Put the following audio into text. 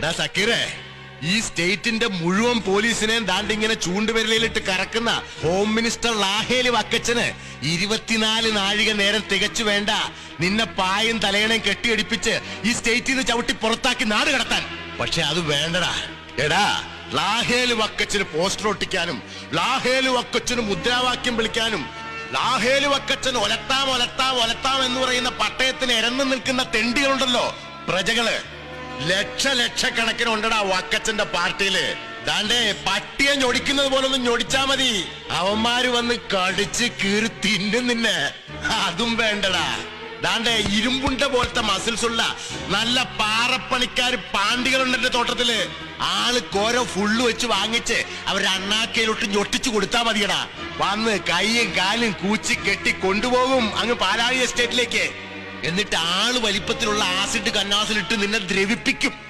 എടാ സക്കീറേ ഈ സ്റ്റേറ്റിന്റെ മുഴുവൻ പോലീസിനെയും ദാണ്ടിങ്ങനെ ചൂണ്ടുവിരലിലിട്ട് കറക്കുന്ന ഹോം മിനിസ്റ്റർ ലാഹേലി വക്കച്ചന് ഇരുപത്തിനാല് നാഴിക നേരം തികച്ചു വേണ്ട. നിന്നെ പായും തലയണയും കെട്ടിയടിപ്പിച്ച് ഈ സ്റ്റേറ്റിൽ നിന്ന് ചവിട്ടി പുറത്താക്കി നാട് കടത്താൻ. പക്ഷെ അത് വേണ്ടടാ. എടാ ലാഹേൽ വക്കച്ചന് പോസ്റ്റർ ഒട്ടിക്കാനും ലാഹേൽ വക്കച്ചന് മുദ്രാവാക്യം വിളിക്കാനും ലാഹേൽ വക്കച്ചൻ ഒലത്താം ഒലത്താം ഒലത്താം എന്ന് പറയുന്ന പട്ടയത്തിന് ഇരന്നു നിൽക്കുന്ന തെണ്ടികളുണ്ടല്ലോ പ്രജകൾ. ലക്ഷ ലക്ഷക്കണക്കിന് ഉണ്ടടാ വക്കച്ചന്റെ പാർട്ടിയിൽ. ദാണ്ടേ പട്ടിയെ ഞൊടിക്കുന്നത് പോലൊന്നും ഞൊടിച്ചാ മതി. അവന്മാര് വന്ന് കടിച്ച് കീറി തിന്നും നിന്നെ. അതും വേണ്ടടാ. ദാണ്ടെ ഇരുമ്പുണ്ട പോലത്തെ മസിൽസ് ഉള്ള നല്ല പാറപ്പണിക്കാര് പാണ്ടികളുണ്ട് എന്റെ തോട്ടത്തിൽ. ആൾ കോര ഫുള്ള് വെച്ച് വാങ്ങിച്ച് അവരുടെ അണ്ണാക്കയിലോട്ട് ഞൊട്ടിച്ചു കൊടുത്താ മതിയടാ. വന്ന് കൈയും കാലും കൂച്ചി കെട്ടി കൊണ്ടുപോകും അങ്ങ് പാലാഴി എസ്റ്റേറ്റിലേക്ക് എന്നിട്ട് ആൾ വലിപ്പത്തിലുള്ള ആസിഡ് കന്നാസിലിട്ട് നിന്നെ ദ്രവിപ്പിക്കും.